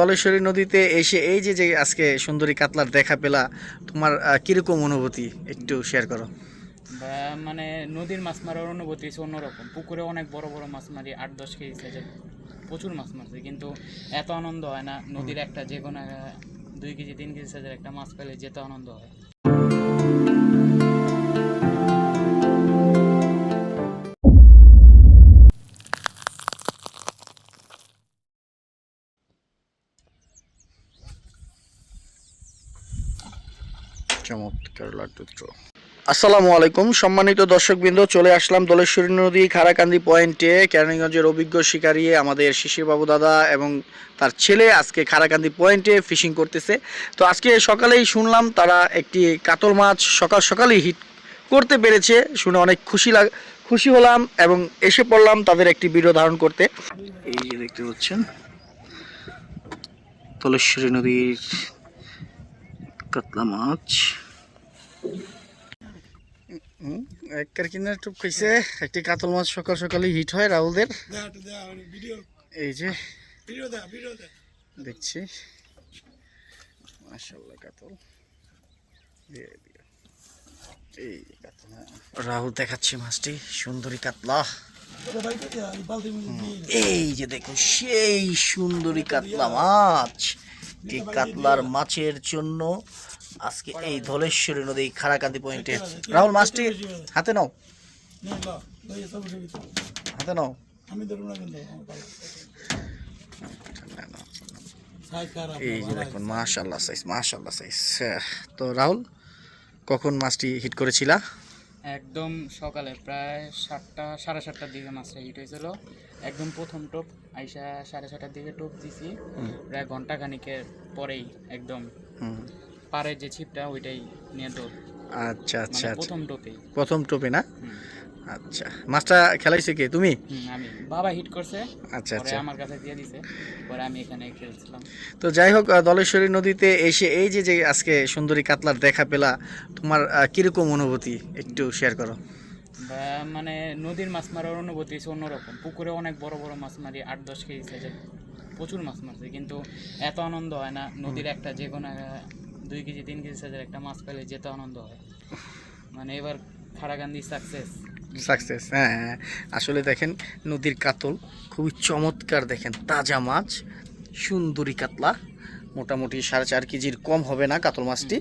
দলেশ্বরী নদীতে এসে এই যে যে আজকে সুন্দরী কাতলার দেখা পেলা, তোমার কীরকম অনুভূতি? একটু শেয়ার করো। মানে নদীর মাছ মারার অনুভূতি অন্যরকম। পুকুরে অনেক বড় বড় মাছ মারি, আট দশ কেজি সাইজের প্রচুর মাছ মারছে, কিন্তু এত আনন্দ হয় না। নদীর একটা যে কোনো দুই কেজি, তিন কেজি সাইজের একটা মাছ পেলে যেতে আনন্দ হয়। চমৎকার লাড্ডু আসসালামু আলাইকুম, সম্মানিত দর্শকবৃন্দ, চলে আসলাম দলেশ্বরী নদী, খারাকান্দি পয়েন্টে। কেরানীগঞ্জের অভিজ্ঞ শিকারী আমাদের শিশির বাবু দাদা এবং তার ছেলে আজকে খারাকান্দি পয়েন্টে ফিশিং করতেছে। তো আজকে সকালেই শুনলাম তারা একটি কাতল মাছ সকাল সকালেই হিট করতে পেরেছে, শুনে অনেক খুশি লাগ, খুশি হলাম এবং এসে পড়লাম তাদের একটি ভিডিও ধারণ করতে। এই যে দেখতে পাচ্ছেন তলেশ্বরী নদীর কাতলা মাছ। একের কিনার টুপ খাইছে, একটি কাতল মাছ সকাল সকালে হিট হয় রাহুলদের। এই যে, দেখছি। মাশাল্লাহ কাতল। এই কাতল। রাহুল দেখাচ্ছে মাছটি, সুন্দরী কাতলা। এই যে দেখো, সেই সুন্দরী কাতলা মাছ। এই কাতলার মাছের জন্য আজকে এই ধলেশ্বরী নদী খারাকান্দি পয়েন্টে। রাহুল, মাছটি হাতে নাও। হাতে নাও। এই যে দেখুন মাশাল্লাহ সাইজ মাশাল্লাহ সাইজ তো রাহুল, কখন মাছটি হিট করেছিলা? একদম সকালে প্রায় সাতটা সাড়ে সাতটার দিকে মাছটা হিট হয়েছিল। একদম প্রথম টোপ আইসা সাড়ে সাতটার দিকে টোপ দিছি। প্রায় ঘণ্টা খানিকের পরেই একদম পারে পাড়ের যে ছিপটা ওইটাই নিয়ে দৌড়। আচ্ছা আচ্ছা মানে আচ্ছা। প্রথম টোপে প্রথম টোপে না। আচ্ছা। মাছটা খেলাইছে কে? তুমি? আমি। বাবা হিট করছে আচ্ছা আচ্ছা। আমার কাছে দিয়ে দিছে পরে আমি এখানে খেলছিলাম। তো যাই হোক দলেশ্বরী নদীতে এসে এই যে যে আজকে সুন্দরী কাতলার দেখা পেলা তোমার কীরকম অনুভূতি? একটু শেয়ার করো। মানে নদীর মাছ মারার অনুভূতি অন্যরকম। পুকুরে অনেক বড় বড় মাছ মারি আট দশ কেজি সাইজের প্রচুর মাছ মারছে কিন্তু এত আনন্দ হয় না। নদীর একটা যে কোনো দুই কেজি তিন কেজি সাইজের একটা মাছ পেলে যেত আনন্দ হয়। মানে এবার খাড়াগান্ধি সাকসেস সাকসেস হ্যাঁ হ্যাঁ। আসলে দেখেন, নদীর কাতল খুবই চমৎকার দেখেন, তাজা মাছ, সুন্দরী কাতলা, মোটামুটি সাড়ে চার কেজির কম হবে না কাতল মাছটি,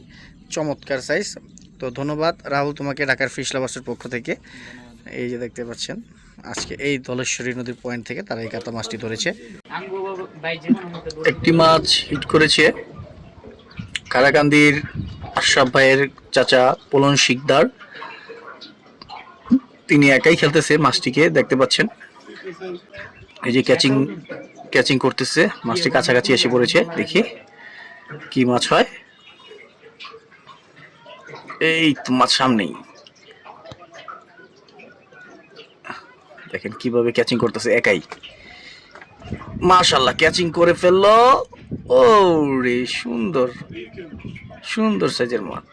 চমৎকার সাইজ তো ধন্যবাদ, রাহুল, তোমাকে ঢাকার ফিশ লাভার্সের পক্ষ থেকে। এই যে দেখতে পাচ্ছেন, আজকে এই দলেশ্বরী নদীর পয়েন্ট থেকে তারা এই কাতলা মাছটি ধরেছে। একটি মাছ হিট করেছে কারাকান্দির আশরাফ ভাইয়ের চাচা পোলন শিকদার। তিনি একাই খেলতেছে মাছটিকে, দেখতে পাচ্ছেন। এই যে ক্যাচিং ক্যাচিং করতেছে, মাছটি কাছাকাছি এসে পড়েছে, দেখি কি মাছ হয়। এই তো মাছ সামনেই। দেখেন কীভাবে ক্যাচিং করতেছে একাই। মাশাল্লাহ ক্যাচিং করে ফেলল। ও রে সুন্দর সুন্দর সাইজের মাছ।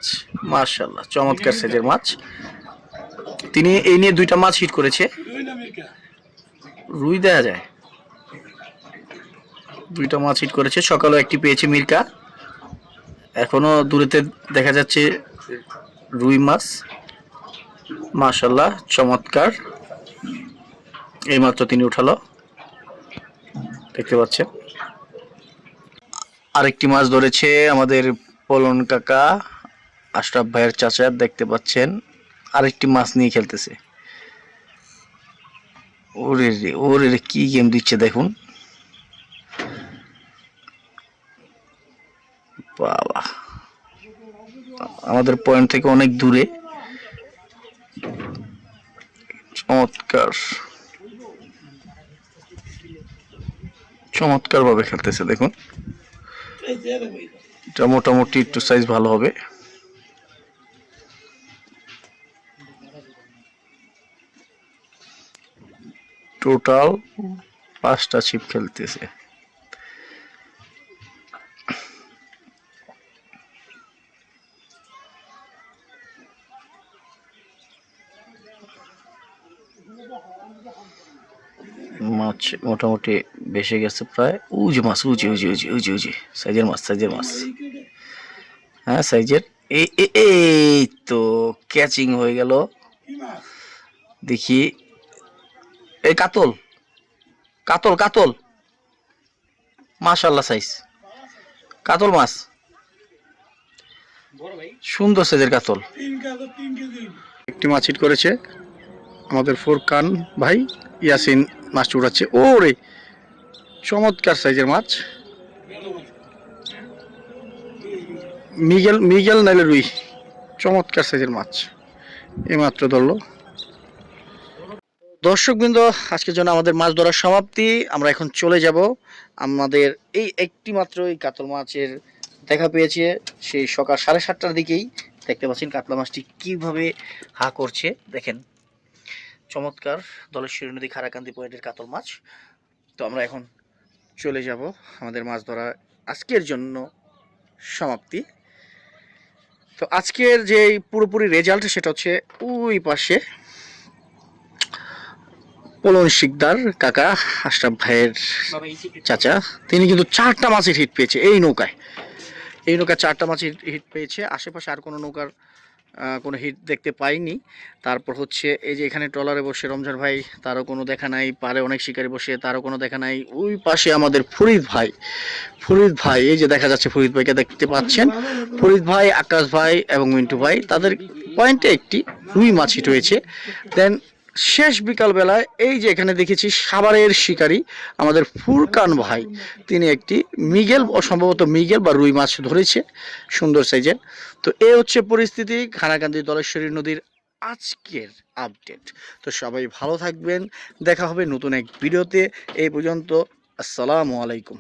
মাশাল্লাহ চমৎকার সাইজের মাছ। তিনি এই নিয়ে দুইটা মাছ হিট করেছে। রুই দেয়া যায়। দুইটা মাছ হিট করেছে। সকালেও একটি পেয়েছে মির্কা এখনও দূরেতে দেখা যাচ্ছে রুই মাছ। মাশাল্লাহ চমৎকার। এইমাত্র তিনি উঠালো। দেখতে পাচ্ছেন। আরেকটি মাছ ধরেছে আমাদের পলন কাকা, আশরাফ ভাইয়ের চাচা। দেখতে পাচ্ছেন। আরেকটি মাছ নিয়ে খেলতেছে। ওরে রে ওরে রে, কি গেম দিচ্ছে দেখুন। বাবা। আমাদের পয়েন্ট থেকে অনেক দূরে। চমৎকার। চমৎকার ভাবে খেলতেছে দেখুন। এটা মোটামুটি একটু সাইজ ভালো হবে। টোটাল পাঁচটা ছিপ খেলতেছে। মাছ মোটামুটি বেশি গেছে প্রায়। উজি মাছ, উজি উজি উজি উজি উজি। সাইজের মাছ সাইজের মাছ। হ্যাঁ সাইজের। এই তো ক্যাচিং হয়ে গেল। দেখি এই কাতল। কাতল কাতল। মাশাল্লাহ সাইজ কাতল মাছ। সুন্দর সাইজের কাতল। একটি মাছ হিট করেছে। আমাদের ফোরকান ভাই ইয়াসিন মাছ উড়াচ্ছে ও রে চমৎকার সাইজের মাছ। মিগেল মিগেল নাইলে রুই। চমৎকার সাইজের মাছ। এইমাত্র ধরলো। দর্শকবৃন্দ, আজকের জন্য আমাদের মাছ ধরার সমাপ্তি। আমরা এখন চলে যাব। আমাদের এই একটি মাত্র এই কাতল মাছের দেখা পেয়েছে। সেই সকাল সাড়ে সাতটার দিকেই দেখতে পাচ্ছেন কাতলা মাছটি কীভাবে হা করছে। দেখেন, চমৎকার দলেশ্বরী নদী খারাকান্দি পয়েন্টের কাতল মাছ। তো আমরা এখন চলে যাব আমাদের মাছ ধরা আজকের জন্য সমাপ্তি। তো আজকের যে পুরোপুরি রেজাল্ট সেটা হচ্ছে ওই পাশে পলন শিকদার কাকা আশরাফ ভাইয়ের চাচা। তিনি কিন্তু চারটা মাছের হিট পেয়েছে এই নৌকায়। এই নৌকা চারটা মাছের হিট পেয়েছে। আশেপাশে আর কোনো নৌকার কোনো হিট দেখতে পাইনি। তারপর হচ্ছে এই যে এখানে ট্রলারে বসে রমজান ভাই, তারও কোনো দেখা নাই। পারে অনেক শিকারি বসে, তারও কোনো দেখা নাই। ওই পাশে আমাদের ফরিদ ভাই। ফরিদ ভাই, এই যে দেখা যাচ্ছে ফরিদ ভাইকে দেখতে পাচ্ছেন। ফরিদ ভাই, আকাশ ভাই এবং মিন্টু ভাই, তাদের পয়েন্টে একটি রুই মাছ হিট হয়েছে। দেন শেষ বিকালবেলায় এই যে এখানে দেখেছি সাভারের শিকারী, আমাদের ফুরকান ভাই। তিনি একটি মিগেল, সম্ভবত মিগেল বা রুই মাছ ধরেছে, সুন্দর সাইজের। তো এ হচ্ছে পরিস্থিতি খানাকান্দি দলেশ্বরী নদীর আজকের আপডেট। তো সবাই ভালো থাকবেন, দেখা হবে নতুন এক ভিডিওতে। এই পর্যন্ত, আসসালামু আলাইকুম।